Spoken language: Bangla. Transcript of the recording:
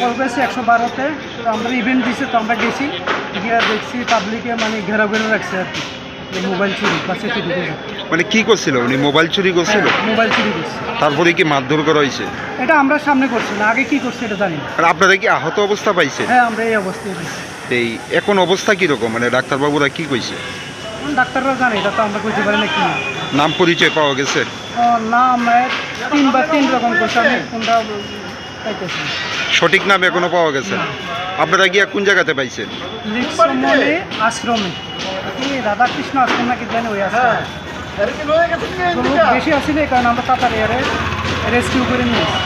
কল করেছি একশো বারোতে। তো আমরা ইভেন্ট দিছে তো আমরা গেছি। গিয়ে দেখছি পাবলিকে মানে ঘেরা ঘেরা রাখছে আর কি মোবাইল চুরি বা সেটি মানে কি করছিল? উনি মোবাইল চুরি করছিল? মোবাইল চুরি করছে। তারপরে কি মারধর করা হয়েছে? এটা আমরা সামনে করছি না আগে কি করছে এটা জানি না। আর আপনারা কি আহত অবস্থা পাইছে? হ্যাঁ আমরা এই অবস্থায় এই এখন অবস্থা কীরকম? মানে ডাক্তারবাবুরা কি কইছে? ডাক্তাররা জানে এটা তো আমরা কইতে পারি না কি। নাম পরিচয় পাওয়া গেছে? ও, না আমরা তিন বা তিন রকম করছি আমি কোনটা পাইতেছি। সঠিক নাম এখনও পাওয়া গেছে। আপনারা গিয়া কোন জায়গাতে পাইছেন? আশ্রমে। রাধাকৃষ্ণ আশ্রম নাকি জানি ওই আশ্রমে। লোক বেশি আসলে কারণ আমরা তাড়াতাড়ি রেস্কিউ করে নিয়েছি।